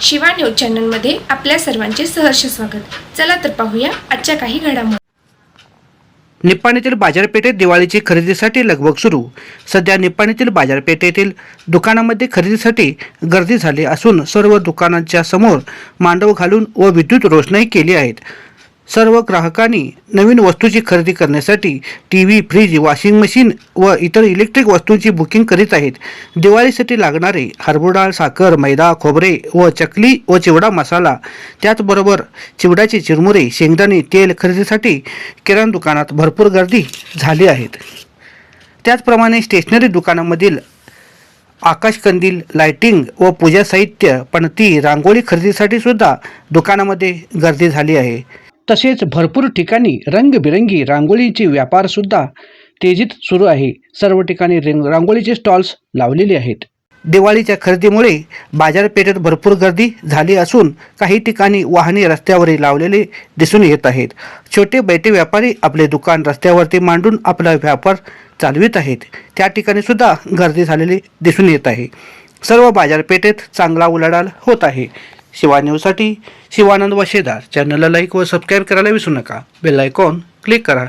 Shiva news चॅनलमध्ये आपल्या सर्वांचे सहर्ष स्वागत. चला तर पाहूया आजच्या काही घडामोडी. निप्पाणीतील बाजारपेठेत दिवाळीची खरेदीसाठी लगबग सुरू. सध्या निप्पाणीतील बाजारपेठेतील दुकानामध्ये खरेदीसाठी गर्दी झाली असून सर्व दुकानांच्या समोर मांडव घालून व विद्युत रोषणाई केली आहेत. सर्व ग्राहकांनी नवीन वस्तूची खरेदी करण्यासाठी T V fridge washing machine व इतर इलेक्ट्रिक वस्तूंची बुकिंग करीत आहेत. दिवाळीसाठी लागणारे हरभरा साखर मैदा खोबरे व चकली व चिवडा मसाला त्याचबरोबर चिवड्याचे चिरमुरे शेंगदाणे तेल खरेदीसाठी किराणा दुकानात भरपूर गर्दी झाली आहेत. त्याचप्रमाणे स्टेशनरी दुकानामधील आकाशकंदील लायटिंग व पूजा साहित्य पणती रांगोळी खरेदीसाठी सुद्धा दुकानामध्ये गर्दी झाली आहे. तसेच भरपूर ठिकाणी रंगबिरंगी रांगोळीचे व्यापारसुद्धा तेजीत सुरू आहे. सर्व ठिकाणी रिंग रांगोळीचे स्टॉल्स लावलेले आहेत. दिवाळीच्या खरेदीमुळे बाजारपेठेत भरपूर गर्दी झाली असून काही ठिकाणी वाहने रस्त्यावरही लावलेले दिसून येत आहेत. छोटे बैठे व्यापारी आपले दुकान रस्त्यावरती मांडून आपला व्यापार चालवित आहेत. त्या ठिकाणी सुद्धा गर्दी झालेली दिसून येत आहे. सर्व बाजारपेठेत चांगला उलाढाल होत आहे. शिवा न्यूजसाठी शिवानंद वशेदार. चॅनलला लाईक व सबस्क्राईब करायला विसरू नका. बेल आयकॉन क्लिक करा.